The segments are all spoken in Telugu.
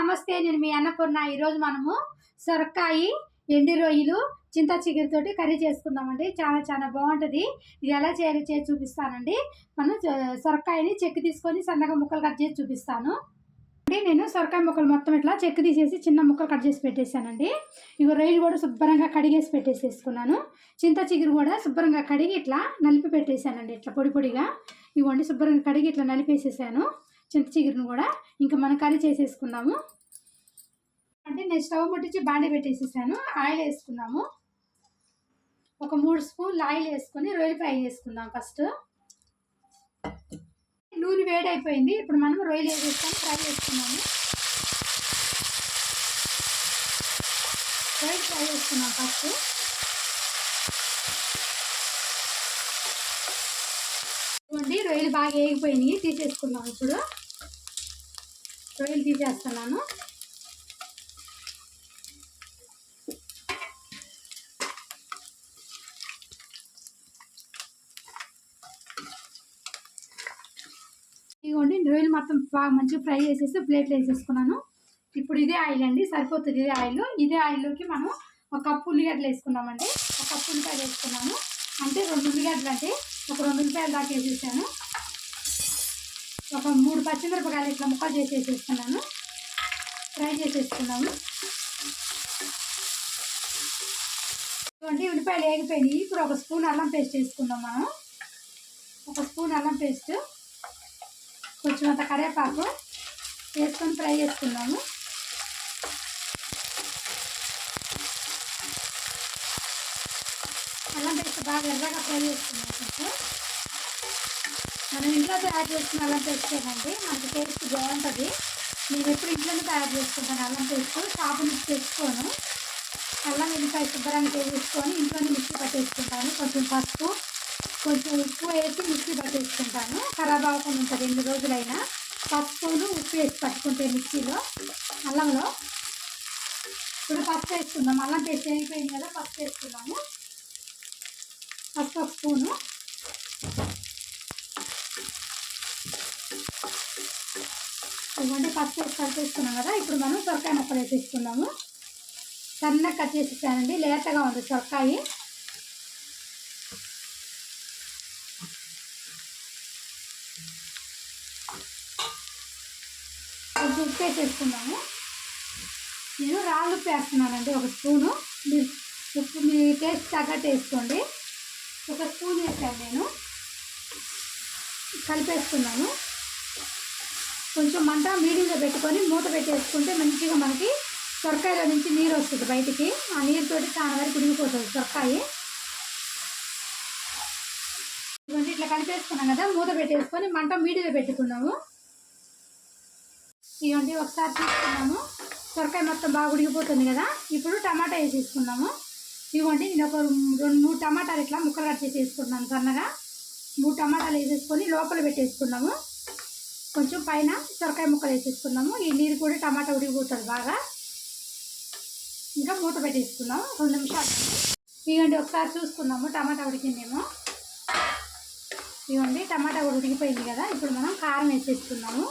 నమస్తే నేను మీ అన్నపూర్ణ. ఈరోజు మనము సొరకాయి ఎండి రొయ్యలు చింత చిగురుతోటి కర్రీ చేసుకుందామండి. చాలా చాలా బాగుంటుంది. ఇది ఎలా చేయాలి చేసి చూపిస్తానండి. మనం సొరకాయని చెక్కు తీసుకొని సన్నగా ముక్కలు కట్ చేసి చూపిస్తాను. అంటే నేను సొరకాయ ముక్కలు మొత్తం ఇట్లా చెక్కు తీసేసి చిన్న ముక్కలు కట్ చేసి పెట్టేశానండి. ఇగో రొయ్యలు కూడా శుభ్రంగా కడిగేసి పెట్టేసేసుకున్నాను. చింత చిగురు కూడా శుభ్రంగా కడిగి ఇట్లా నలిపి పెట్టేశానండి ఇట్లా పొడి పొడిగా. ఇవ్వండి శుభ్రంగా కడిగి ఇట్లా నలిపేసేసాను. చింత చిగురును కూడా ఇంకా మనం కర్రీ చేసేసుకుందాము అంటే నేను స్టవ్ ముట్టించి బాండి పెట్టేసేసాను. ఆయిల్ వేసుకున్నాము. ఒక మూడు స్పూన్లు ఆయిల్ వేసుకొని రొయ్యలు ఫ్రై చేసుకుందాం ఫస్ట్. నూనె వేడైపోయింది. ఇప్పుడు మనం రొయ్యలు వేసేసుకొని ఫ్రై చేసుకున్నాము. రొయ్యలు ఫ్రై చేసుకున్నాం ఫస్ట్ ఇదిగోండి రొయ్యలు బాగా వేగిపోయినాయి తీసేసుకుందాం ఇప్పుడు. రొయ్యలు తీసేస్తున్నాను. ఇదిగోండి రొయ్యలు మొత్తం బాగా మంచిగా ఫ్రై చేసేసి ప్లేట్లో వేసేసుకున్నాను. ఇప్పుడు ఇదే ఆయిల్ అండి సరిపోతుంది ఇదే ఆయిల్. ఇదే ఆయిల్లోకి మనం ఒక కప్పు ఉల్లిగడ్డలు వేసుకున్నామండి ఒక కప్పు ఉల్లిపాయలు వేసుకున్నాను. అంటే రెండు ఉల్లిగడ్డలు అంటే ఒక రెండు ఉల్లిపాయలు దాకా వేసేసాను. ఒక మూడు పచ్చిమిరపకాయలు ఇట్లా ముక్కలు చేసి ఫ్రై చేసేసుకున్నాము. ఇటువంటి ఉల్లిపాయలు వేగిపోయినాయి. ఇప్పుడు ఒక స్పూన్ అల్లం పేస్ట్ వేసుకుందాం మనం. ఒక స్పూన్ అల్లం పేస్ట్ కొంచెం అంత కరివేపాకు వేసుకొని ఫ్రై చేసుకుందాము. అల్లం పేస్ట్ బాగా ఎర్రగా ఫ్రై చేసుకున్నాం మనం ఇంట్లో తయారు చేసుకున్న అల్లం పేస్ట్ ఏంటంటే మనకి టేస్ట్ బాగుంటుంది. నేను ఎప్పుడు ఇంట్లోనే తయారు చేసుకుంటాను అల్లం పేస్ట్. షాపు నుంచి తెచ్చుకోను. అల్లం వెల్లిపాయ శుభ్రంగా వేసుకొని ఇంట్లోనే మిక్సీ పట్టేసుకుంటాను. కొంచెం పసుపు కొంచెం ఉప్పు వేసి మిక్సీ పట్టేసుకుంటాను. ఖరాబ్ అవ్వకుండా ఉంటుంది ఎన్ని రోజులైనా. పసుపును ఉప్పు వేసి పట్టుకుంటే మిక్సీలో అల్లంలో. ఇప్పుడు పసుపు వేసుకుందాం. అల్లం పేస్ట్ అయిపోయింది కదా పసుపు వేసుకున్నాము పసుపు స్పూను. ఇవ్వండి పసుపు వేసి కలిపేసుకున్నాం కదా. ఇప్పుడు మనం సొరకాయ ముక్కలు వేసేసుకుందాము. సన్నగా కట్ చేసేసానండి. లేతగా ఉంది సొరకాయ. కొంచెం ఉప్పు వేసేసుకున్నాము నేను రాళ్ళు ఉప్పు వేస్తున్నానండి ఒక స్పూను. మీరు ఉప్పు మీ టేస్ట్ తగ్గట్టు వేసుకోండి. ఒక స్పూన్ వేసాను నేను. కలిపేసుకున్నాను కొంచెం మంట మీడియంలో పెట్టుకొని మూత పెట్టేసుకుంటే మంచిగా మనకి సొరకాయలో నుంచి నీరు వస్తుంది బయటికి. ఆ నీరుతోటి చాలా వరకు ఉడిగిపోతుంది సొరకాయ. ఇదిగోండి ఇట్లా కలిపేసుకున్నాం కదా మూత పెట్టేసుకొని మంట మీడియంలో పెట్టుకున్నాము. ఇవన్నీ ఒకసారి తీసుకున్నాము. సొరకాయ మొత్తం బాగా ఉడికిపోతుంది కదా ఇప్పుడు టమాటా వేసేసుకున్నాము ఇవ్వండి నేను ఒక రెండు మూడు టమాటాలు ఇట్లా ముక్కలు కట్ చేసి వేసుకున్నాను సన్నగా. మూడు టమాటాలు వేసేసుకొని లోపల పెట్టేసుకున్నాము. కొంచెం పైన సొరకాయ ముక్కలు వేసేసుకున్నాము. ఈ నీరు కూడా టమాటా ఉడికిపోతుంది బాగా. ఇంకా మూత పెట్టేసుకున్నాము. రెండు నిమిషాలు ఇవ్వండి ఒకసారి చూసుకున్నాము టమాటా ఉడికిందేమో. ఇవ్వండి టమాటా కూడా ఉడికిపోయింది కదా. ఇప్పుడు మనం కారం వేసేసుకున్నాము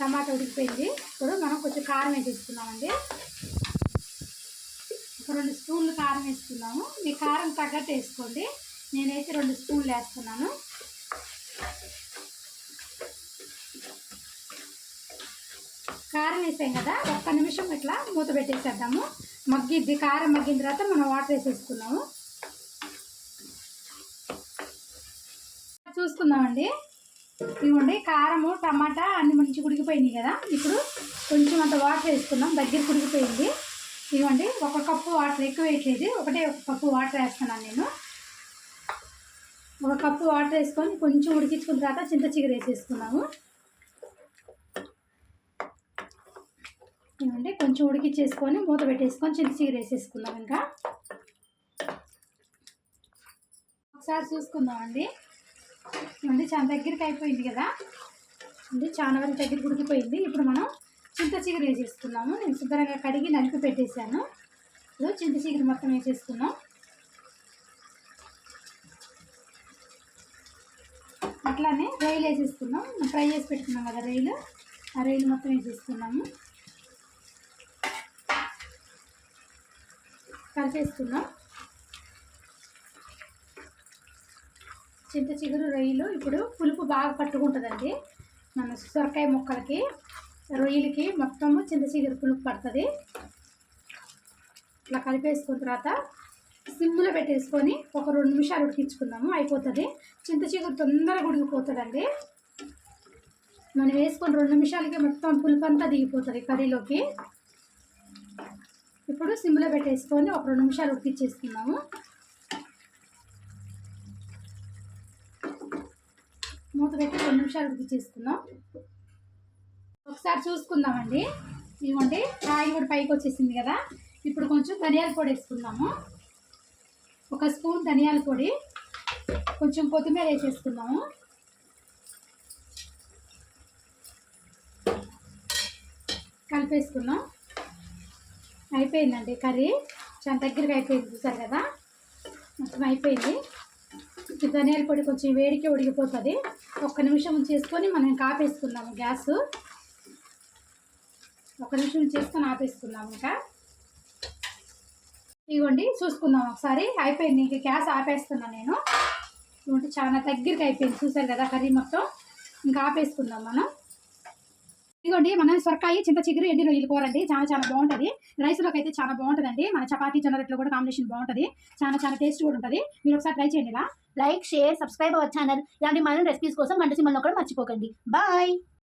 టమాటా ఉడికిపోయింది. ఇప్పుడు మనం కొంచెం కారం వేసేసుకున్నామండి ఒక రెండు స్పూన్లు కారం వేసుకున్నాము. మీ కారం తగ్గట్టు వేసుకోండి. నేనైతే రెండు స్పూన్లు వేస్తున్నాను. కారం వేసాం కదా ఒక్క నిమిషం ఇట్లా మూత పెట్టేసేద్దాము. మగ్గిద్ది కారం మగ్గిన తర్వాత మనం వాటర్ వేసేసుకున్నాము. చూసుకుందామండి ఇవ్వండి కారము టమాటా అన్ని మంచిగా ఉడికిపోయినాయి కదా. ఇప్పుడు కొంచెం అంత వాటర్ వేసుకున్నాం దగ్గర ఉడికిపోయింది ఇవ్వండి ఒక కప్పు వాటర్ ఎక్కువ వేయట్లేదు. ఒకటే ఒక కప్పు వాటర్ వేస్తున్నాను నేను. ఒక కప్పు వాటర్ వేసుకొని కొంచెం ఉడికించుకున్న తర్వాత చింత చిగురు వేసేసుకున్నాము. ఇవ్వండి కొంచెం ఉడికిచ్చేసుకొని మూత పెట్టేసుకొని చింత చిగురు వేసేసుకుందాం ఇంకా. ఒకసారి చూసుకుందామండి. ఇవ్వండి చాలా దగ్గరికి అయిపోయింది కదా. అంటే చాలా వరకు దగ్గరికి ఉడికిపోయింది. ఇప్పుడు మనం చింత చిగురు వేసేసుకున్నాము. నేను శుభ్రంగా కడిగి నలిపి పెట్టేశాను. ఇప్పుడు చింత చిగురు మొత్తం వేసేసుకున్నాం అట్లానే రొయ్యలు వేసేసుకున్నాం ఫ్రై చేసి పెట్టుకున్నాం కదా రొయ్యలు. ఆ రొయ్యలు మొత్తం వేసేసుకున్నాము. కలిపేస్తున్నాం. చింత చిగురు రొయ్యలు ఇప్పుడు పులుపు బాగా పట్టుకుంటుందండి. మన సొరకాయ ముక్కలకి రొయ్యలకి మొత్తము చింత చిగురు పులుపు పడుతుంది. ఇట్లా కలిపేసుకున్న తర్వాత సిమ్లో పెట్టేసుకొని ఒక రెండు నిమిషాలు ఉడికించుకుందాము అయిపోతుంది. చింత చిగురు తొందరగా ఉడికిపోతుందండి. మనం వేసుకొని రెండు నిమిషాలకి మొత్తం పులుపు అంతా దిగిపోతుంది కర్రీలోకి. ఇప్పుడు సిమ్లో పెట్టేసుకొని ఒక రెండు నిమిషాలు ఉడికిచ్చేసుకున్నాము మూత పెట్టి రెండు నిమిషాలు ఉడికిచ్చేసుకుందాం. ఒకసారి చూసుకుందామండి. ఇవ్వండి కాయ కూడా పైకి వచ్చేసింది కదా. ఇప్పుడు కొంచెం ధనియాల పొడి వేసుకుందాము. ఒక స్పూన్ ధనియాల పొడి కొంచెం కొత్తిమీర వేసేసుకుందాము. కలిపేసుకున్నాం అయిపోయిందండి కర్రీ. చాలా దగ్గరికి అయిపోయింది చూసారు కదా? మొత్తం అయిపోయింది. ధనియాల పొడి కొంచెం వేడికి ఉడికిపోతుంది. ఒక్క నిమిషం చేసుకొని మనం కాపేసుకుందాము గ్యాస్. ఒక నిమిషం చేసుకొని ఆపేసుకుందాం ఇంకా. ఇవ్వండి చూసుకుందాం ఒకసారి. అయిపోయింది ఇంక గ్యాస్ ఆపేస్తున్నాను నేను. ఇవ్వండి చాలా దగ్గరికి అయిపోయింది. చూసారు కదా కర్రీ మొత్తం? ఇంకా ఆపేసుకుందాం మనం. ఇదిగోండి మన సొరకాయ చింత చిగురు ఎండి రొయ్యలు కూరండి. చాలా చాలా బాగుంటుంది. రైస్లోకి అయితే చాలా బాగుంటుందండి. మన చపాతీ జొన్న రొట్టెలు కూడా కాంబినేషన్ బాగుంటుంది. చాలా చాలా టేస్ట్ కూడా ఉంటుంది. మీరు ఒకసారి ట్రై చేయండి ఇలా. Like share subscribe our channel ఇలాంటి మన రెసిపీస్ కోసం గంట సింబల్ కూడా మర్చిపోకండి. బాయ్